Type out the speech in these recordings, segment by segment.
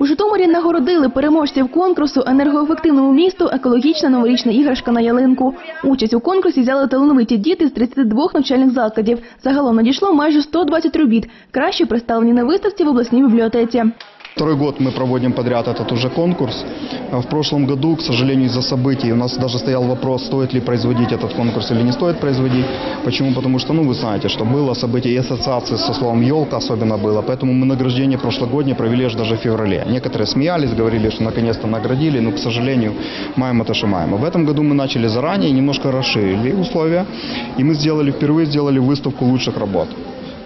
У Житомирі нагородили переможців конкурсу енергоефективному місту екологічна новорічна іграшка на ялинку. Участь у конкурсі взяли талановиті діти з 32 навчальних закладів. Загалом надійшло майже 120 робіт. Кращі представлені на виставці в обласній бібліотеці. Второй год мы проводим подряд этот уже конкурс. А В прошлом году, к сожалению, из-за событий у нас даже стоял вопрос, стоит ли производить этот конкурс или не стоит производить. Почему? Потому что, ну, вы знаете, что было событие и ассоциации со словом «елка» особенно было. Поэтому мы награждение прошлогоднее провели аж даже в феврале. Некоторые смеялись, говорили, что наконец-то наградили, но, к сожалению, маем это, что маем. В этом году мы начали заранее, немножко расширили условия. И мы сделали, впервые сделали выставку лучших работ.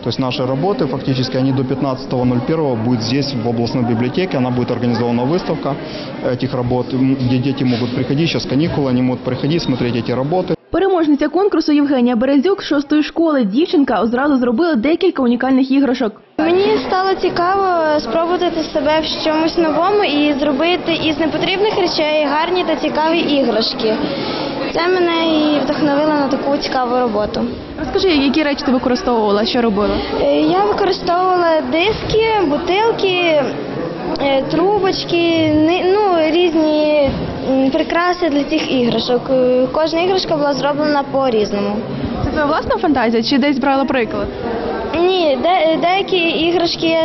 То есть наши работы, фактически, они до 15.01 будет здесь, в областной библиотеке. Она будет организована выставка этих работ, м, где дети могут приходить. Сейчас каникулы, они могут приходить, смотреть эти работы. Переможниця конкурсу Євгенія Березюк з шостої школи. Дівчинка одразу зробила декілька унікальних іграшок. Мені стало цікаво спробувати себе в чомусь новому і зробити із непотрібних речей гарні та цікаві іграшки. Це мене і вдохновило на таку цікаву роботу. Розкажи, які речі ти використовувала, що робила? Е, Я використовувала диски, бутилки, е, трубочки, ну, різні прикраси для цих іграшок. Е, Кожна іграшка була зроблена по-різному. Це твоя власна фантазія чи десь брала приклад? Ні, де, деякі іграшки,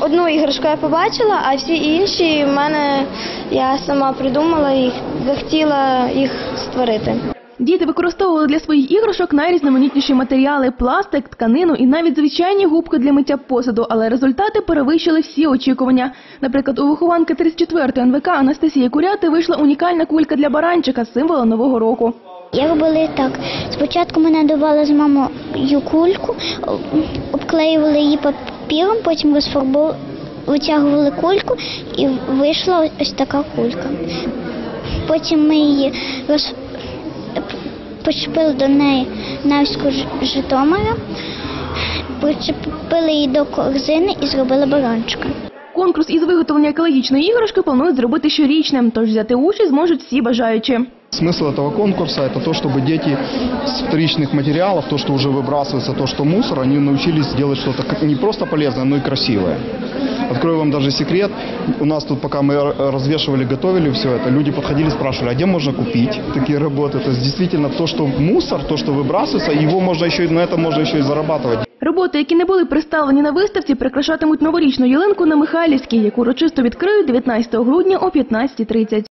одну іграшку я побачила, а всі інші в мене я сама придумала їх, захотіла їх створити. Діти використовували для своїх іграшок найрізноманітніші матеріали – пластик, тканину і навіть звичайні губки для миття посуду, але результати перевищили всі очікування. Наприклад, у вихованки 34-ї НВК Анастасії Куряти вийшла унікальна кулька для баранчика – символа Нового року. Я робила так. Спочатку ми надавали з мамою кульку, обклеювали її папіром, потім розфарбовували, витягували кульку і вийшла ось така кулька. Потім ми її роз почепили до неї навську Ж- Житомира, причепили її до корзини і зробили баранчика. Конкурс із виготовлення екологічної іграшки планують зробити щорічним, тож взяти участь зможуть всі бажаючі. Смысл этого конкурса – это то, чтобы дети с вторичных материалов, то, что уже выбрасывается, то, что мусор, они научились делать что-то как- не просто полезное, но и красивое. Открою вам даже секрет. У нас тут, пока мы р- развешивали, готовили все это, люди подходили, спрашивали, а где можно купить такие работы? То есть действительно то, что мусор, то, что выбрасывается, его можно еще и на этом можно еще и зарабатывать. Роботи, які не були представлені на виставці, прикрашатимуть новорічну ялинку на Михайлівській, яку урочисто відкриють 19 грудня о 15.30.